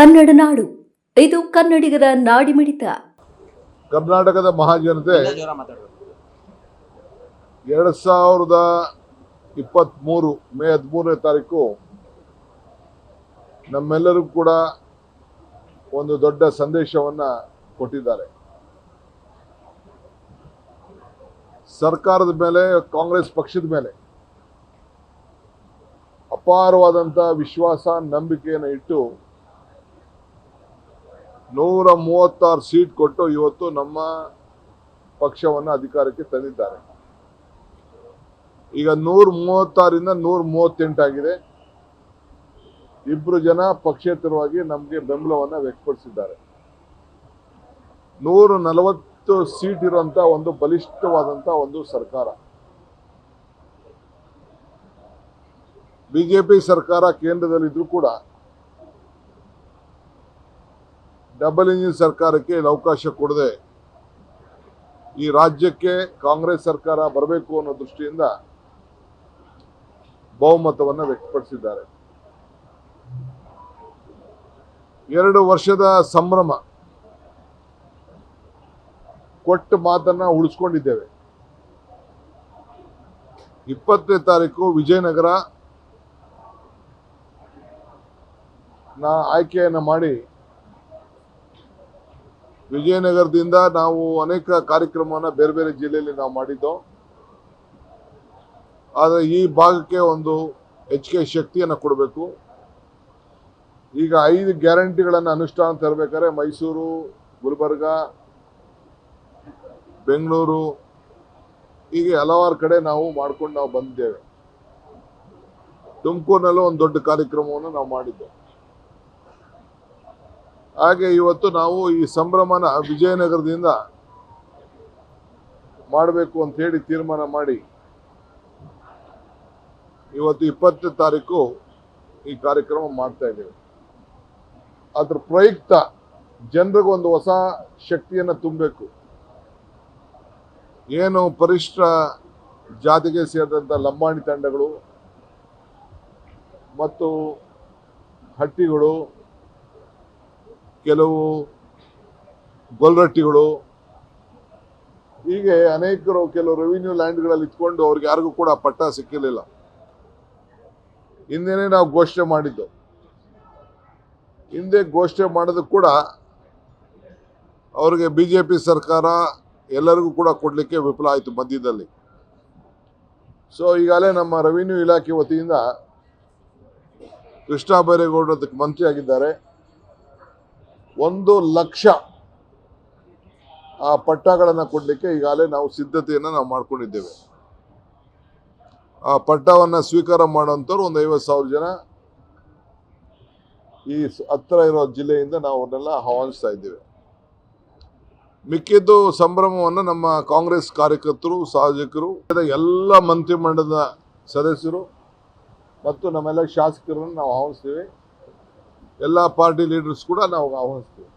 ಕನ್ನಡ ನಾಡು. ಇದು ಕನ್ನಡಿಗರ ನಾಡಿಮಿಡಿತ ಕರ್ನಾಟಕದ ಮಹಾಜನತೆ ಎರಡ್ ಸಾವಿರದ ಇಪ್ಪತ್ತ್ಮೂರು ಮೇ ಹದಿಮೂರನೇ ತಾರೀಕು ನಮ್ಮೆಲ್ಲರೂ ಕೂಡ ಒಂದು ದೊಡ್ಡ ಸಂದೇಶವನ್ನ ಕೊಟ್ಟಿದ್ದಾರೆ. ಸರ್ಕಾರದ ಮೇಲೆ ಕಾಂಗ್ರೆಸ್ ಪಕ್ಷದ ಮೇಲೆ ಅಪಾರವಾದಂಥ ವಿಶ್ವಾಸ ನಂಬಿಕೆಯನ್ನು ಇಟ್ಟು ನೂರ ಮೂವತ್ತಾರು ಸೀಟ್ ಕೊಟ್ಟು ಇವತ್ತು ನಮ್ಮ ಪಕ್ಷವನ್ನು ಅಧಿಕಾರಕ್ಕೆ ತಂದಿದ್ದಾರೆ. ಈಗ ನೂರ ಮೂವತ್ತಾರಿಂದ ನೂರ ಮೂವತ್ತೆಂಟಾಗಿದೆ ಇಬ್ಬರು ಜನ ಪಕ್ಷೇತರವಾಗಿ ನಮಗೆ ಬೆಂಬಲವನ್ನ ವ್ಯಕ್ತಪಡಿಸಿದ್ದಾರೆ. ನೂರ ನಲವತ್ತು ಸೀಟ್ ಇರುವಂತ ಒಂದು ಬಲಿಷ್ಠವಾದಂಥ ಒಂದು ಸರ್ಕಾರ. ಬಿಜೆಪಿ ಸರ್ಕಾರ ಕೇಂದ್ರದಲ್ಲಿದ್ದರೂ ಕೂಡ ಡಬಲ್ ಇಂಜಿನ್ ಸರ್ಕಾರಕ್ಕೆ ಇಲ್ಲಿ ಅವಕಾಶ ಕೊಡದೆ ಈ ರಾಜ್ಯಕ್ಕೆ ಕಾಂಗ್ರೆಸ್ ಸರ್ಕಾರ ಬರಬೇಕು ಅನ್ನೋ ದೃಷ್ಟಿಯಿಂದ ಬಹುಮತವನ್ನು ವ್ಯಕ್ತಪಡಿಸಿದ್ದಾರೆ. ಎರಡು ವರ್ಷದ ಸಂಭ್ರಮ ಕೊಟ್ಟ ಮಾತನ್ನ ಉಳಿಸ್ಕೊಂಡಿದ್ದೇವೆ. ಇಪ್ಪತ್ತನೇ ತಾರೀಕು ವಿಜಯನಗರ ನಾ ಆಯ್ಕೆಯನ್ನು ಮಾಡಿ ವಿಜಯನಗರದಿಂದ ನಾವು ಅನೇಕ ಕಾರ್ಯಕ್ರಮವನ್ನ ಬೇರೆ ಬೇರೆ ಜಿಲ್ಲೆಯಲ್ಲಿ ನಾವು ಮಾಡಿದ್ದೋ, ಆದರೆ ಈ ಭಾಗಕ್ಕೆ ಒಂದು ಹೆಚ್ಚಿಗೆ ಶಕ್ತಿಯನ್ನು ಕೊಡಬೇಕು. ಈಗ ಐದು ಗ್ಯಾರಂಟಿಗಳನ್ನು ಅನುಷ್ಠಾನ ತರಬೇಕಾದ್ರೆ ಮೈಸೂರು, ಗುಲ್ಬರ್ಗ, ಬೆಂಗಳೂರು, ಹೀಗೆ ಹಲವಾರು ಕಡೆ ನಾವು ಮಾಡ್ಕೊಂಡು ನಾವು ಬಂದಿದ್ದೇವೆ. ತುಮಕೂರಿನಲ್ಲೂ ಒಂದು ದೊಡ್ಡ ಕಾರ್ಯಕ್ರಮವನ್ನು ನಾವು ಮಾಡಿದ್ದು. ಹಾಗೆ ಇವತ್ತು ನಾವು ಈ ಸಂಭ್ರಮನ ವಿಜಯನಗರದಿಂದ ಮಾಡಬೇಕು ಅಂತ ಹೇಳಿ ತೀರ್ಮಾನ ಮಾಡಿ, ಇವತ್ತು ಇಪ್ಪತ್ತನೇ ತಾರೀಕು ಈ ಕಾರ್ಯಕ್ರಮ ಮಾಡ್ತಾ ಇದ್ದೇವೆ. ಅದ್ರ ಪ್ರಯುಕ್ತ ಜನರಿಗೊಂದು ಹೊಸ ಶಕ್ತಿಯನ್ನು ತುಂಬಬೇಕು. ಏನು ಪರಿಷ್ಠ ಜಾತಿಗೆ ಸೇರಿದಂಥ ಲಂಬಾಣಿ ತಂಡಗಳು ಮತ್ತು ಹಟ್ಟಿಗಳು ಕೆಲವು ಗೊಲ್ರಟ್ಟಿಗಳು, ಹೀಗೆ ಅನೇಕರು ಕೆಲವು ರೆವಿನ್ಯೂ ಲ್ಯಾಂಡ್ಗಳಲ್ಲಿ ಇಟ್ಕೊಂಡು ಅವ್ರಿಗೆ ಯಾರಿಗೂ ಕೂಡ ಪಟ್ಟ ಸಿಕ್ಕಿರಲಿಲ್ಲ. ಹಿಂದೆನೇ ನಾವು ಘೋಷಣೆ ಮಾಡಿದ್ದು. ಹಿಂದೆ ಘೋಷಣೆ ಮಾಡೋದು ಕೂಡ ಅವ್ರಿಗೆ ಬಿ ಜೆ ಪಿ ಸರ್ಕಾರ ಎಲ್ಲರಿಗೂ ಕೂಡ ಕೊಡಲಿಕ್ಕೆ ವಿಫಲ ಆಯಿತು ಮಧ್ಯದಲ್ಲಿ. ಸೊ ಈಗಾಗಲೇ ನಮ್ಮ ರೆವಿನ್ಯೂ ಇಲಾಖೆ ವತಿಯಿಂದ ಕೃಷ್ಣ ಬೈರೇಗೌಡರ ಅದಕ್ಕೆ ಮಂತ್ರಿ ಆಗಿದ್ದಾರೆ ಒಂದು ಲಕ್ಷ ಆ ಪಟ್ಟಗಳನ್ನು ಕೊಡಲಿಕ್ಕೆ ಈಗಾಗಲೇ ನಾವು ಸಿದ್ಧತೆಯನ್ನು ನಾವು ಮಾಡ್ಕೊಂಡಿದ್ದೇವೆ. ಆ ಪಟ್ಟವನ್ನು ಸ್ವೀಕಾರ ಮಾಡುವಂಥವ್ರು ಒಂದು ಐವತ್ತು ಸಾವಿರ ಜನ ಈ ಹತ್ತಿರ ಇರೋ ಜಿಲ್ಲೆಯಿಂದ ನಾವು ಅವನ್ನೆಲ್ಲ ಆಹ್ವಾನಿಸ್ತಾ ಇದ್ದೇವೆ. ಮಿಕ್ಕಿದ್ದು ಸಂಭ್ರಮವನ್ನು ನಮ್ಮ ಕಾಂಗ್ರೆಸ್ ಕಾರ್ಯಕರ್ತರು ಸಾರ್ವಜನಿಕರು ಎಲ್ಲ ಮಂತ್ರಿಮಂಡಲದ ಸದಸ್ಯರು ಮತ್ತು ನಮ್ಮೆಲ್ಲ ಶಾಸಕರನ್ನು ನಾವು ಆಹ್ವಾನಿಸ್ತೀವಿ. ಎಲ್ಲ ಪಾರ್ಟಿ ಲೀಡರ್ಸ್ ಕೂಡ ನಾವು ಆಹ್ವಾನಿಸ್ತೀವಿ.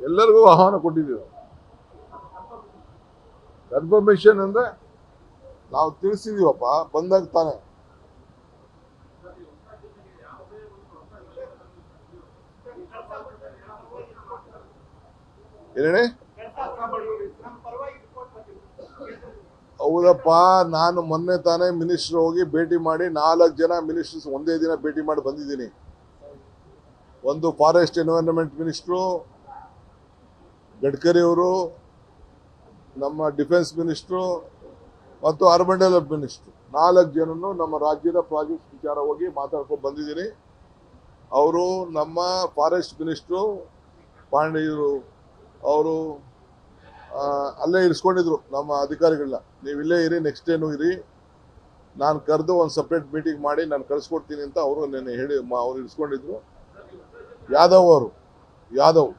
ಎಲ್ಲರಿಗೂ ಆಹ್ವಾನ ಕೊಟ್ಟಿದ್ದೀವಿ ಕನ್ಫರ್ಮೇಶನ್ ಅಂದರೆ ನಾವು ತಿಳಿಸಿದೀವಪ್ಪ, ಬಂದಾಗ ತಾನೆ. ಏನೇಳಿ ಹೌದಪ್ಪ, ನಾನು ಮೊನ್ನೆ ತಾನೇ ಮಿನಿಸ್ಟರ್ ಹೋಗಿ ಭೇಟಿ ಮಾಡಿ ನಾಲ್ಕು ಜನ ಮಿನಿಸ್ಟರ್ಸ್ ಒಂದೇ ದಿನ ಭೇಟಿ ಮಾಡಿ ಬಂದಿದ್ದೀನಿ. ಒಂದು ಫಾರೆಸ್ಟ್ ಎನ್ವೈರನ್ಮೆಂಟ್ ಮಿನಿಸ್ಟ್ರು, ಗಡ್ಕರಿ ಅವರು, ನಮ್ಮ ಡಿಫೆನ್ಸ್ ಮಿನಿಸ್ಟ್ರು ಮತ್ತು ಅರ್ಬನ್ ಡೆವಲಪ್ ಮಿನಿಸ್ಟ್ರು. ನಾಲ್ಕು ಜನನು ನಮ್ಮ ರಾಜ್ಯದ ಪ್ರಾಜೆಕ್ಟ್ ವಿಚಾರ ಹೋಗಿ ಮಾತಾಡ್ಕೊಂಡು ಬಂದಿದ್ದೀನಿ. ಅವರು ನಮ್ಮ ಫಾರೆಸ್ಟ್ ಮಿನಿಸ್ಟ್ರು, ಪಾಂಡೆಯರು ಅವರು ಅಲ್ಲೇ ಇರಿಸ್ಕೊಂಡಿದ್ರು ನಮ್ಮ ಅಧಿಕಾರಿಗಳನ್ನ ನೀವು ಇಲ್ಲೇ ಇರಿ ನೆಕ್ಸ್ಟ್ ಡೇನು ಇರಿ. ನಾನು ಕರೆದು ಒಂದು ಸಪ್ರೇಟ್ ಮೀಟಿಂಗ್ ಮಾಡಿ ನಾನು ಕಳಿಸ್ಕೊಡ್ತೀನಿ ಅಂತ ಅವರು ನೆನೆ ಹೇಳಿ ಅವ್ರು ಇರಿಸ್ಕೊಂಡಿದ್ರು. ಯಾದವ್ ಅವರು ಯಾದವ್.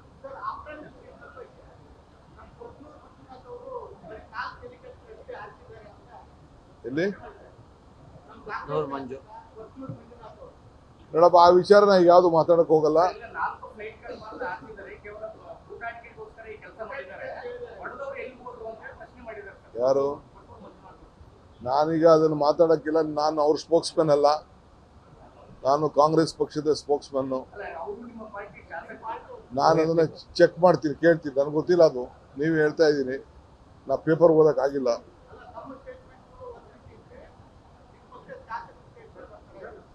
ಎಲ್ಲಿ? ನೋಡಪ್ಪ ಆ ವಿಚಾರ ನಾ ಯಾವುದು ಮಾತಾಡಕ್ ಹೋಗಲ್ಲ. ಯಾರು? ನಾನೀಗ ಅದನ್ನು ಮಾತಾಡೋಕ್ಕಿಲ್ಲ. ನಾನು ಅವ್ರ ಸ್ಪೋಕ್ಸ್ಮನ್ ಅಲ್ಲ. ನಾನು ಕಾಂಗ್ರೆಸ್ ಪಕ್ಷದ ಸ್ಪೋಕ್ಸ್ ಮ್ಯಾನು ನಾನು ಅದನ್ನು ಚೆಕ್ ಮಾಡ್ತೀನಿ, ಕೇಳ್ತೀನಿ. ನನಗೆ ಗೊತ್ತಿಲ್ಲ ಅದು. ನೀವು ಹೇಳ್ತಾ ಇದ್ದೀನಿ. ನಾ ಪೇಪರ್ ಓದೋಕ್ಕಾಗಿಲ್ಲ.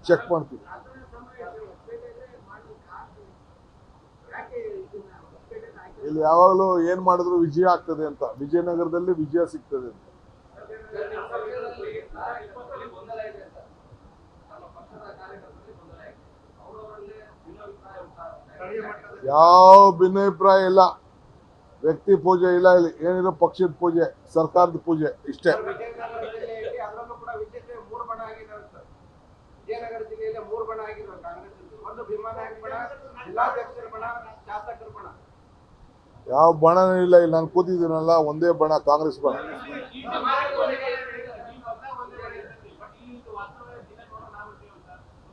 ಚೆಕ್ ಮಾಡ್ತೀನಿ. ಇಲ್ಲಿ ಯಾವಾಗಲೂ ಏನ್ ಮಾಡಿದ್ರು ವಿಜಯ ಆಗ್ತದೆ ಅಂತ. ವಿಜಯನಗರದಲ್ಲಿ ವಿಜಯ ಸಿಗ್ತದೆ ಅಂತ. ಯಾವ ಭಿನ್ನಾಭಿಪ್ರಾಯ ಇಲ್ಲ. ವ್ಯಕ್ತಿ ಪೂಜೆ ಇಲ್ಲ ಇಲ್ಲಿ. ಏನಿದ್ರು ಪಕ್ಷದ ಪೂಜೆ, ಸರ್ಕಾರದ ಪೂಜೆ ಇಷ್ಟೇ. ಜಿಲ್ಲೆಯಲ್ಲಿ ಮೂರು ಬಣ ಆಗಿದೆ ಕಾಂಗ್ರೆಸ್ ಒಂದು ಭೀಮಾನಾಯಕ ಬಣ, ಜಿಲ್ಲಾಧ್ಯಕ್ಷರ ಬಣ, ಶಾಸಕರ ಬಣ. ಯಾವ ಬಣನೂ ಇಲ್ಲ, ಇಲ್ಲಿ ನಾನು ಕೂತಿದ್ದೀನಲ್ಲ, ಒಂದೇ ಬಣ, ಕಾಂಗ್ರೆಸ್ ಬಣ.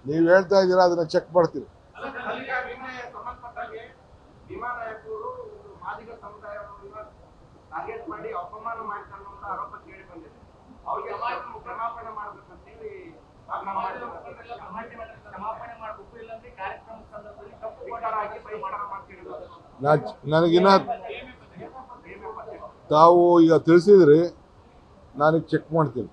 ನೀವು ಹೇಳ್ತಾ ಇದ್ದೀರಾ, ಅದನ್ನ ಚೆಕ್ ಮಾಡ್ತೀನಿ ನಾ ನನಗಿನ್ನ ತಾವು ಈಗ ತಿಳಿಸಿದ್ರಿ ನಾನೀಗ ಚೆಕ್ ಮಾಡ್ತೀನಿ.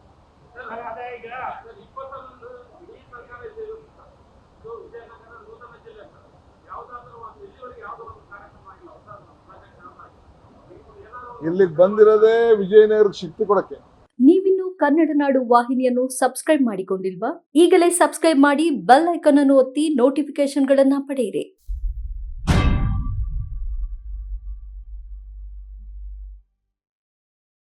ವಿಜಯನಗರ ಇಲ್ಲಿಗೆ ಬಂದಿರೋದೇ ವಿಜಯನಗರಕ್ಕೆ ಶಕ್ತಿ ಕೊಡಕ್ಕೆ. ನೀವಿನ್ನು ಕನ್ನಡ ನಾಡು ವಾಹಿನಿಯನ್ನು ಸಬ್ಸ್ಕ್ರೈಬ್ ಮಾಡಿಕೊಂಡಿಲ್ವಾ? ಈಗಲೇ ಸಬ್ಸ್ಕ್ರೈಬ್ ಮಾಡಿ ಬೆಲ್ ಐಕನ್ ಅನ್ನು ಒತ್ತಿ ನೋಟಿಫಿಕೇಶನ್ಗಳನ್ನ ಪಡೆಯಿರಿ.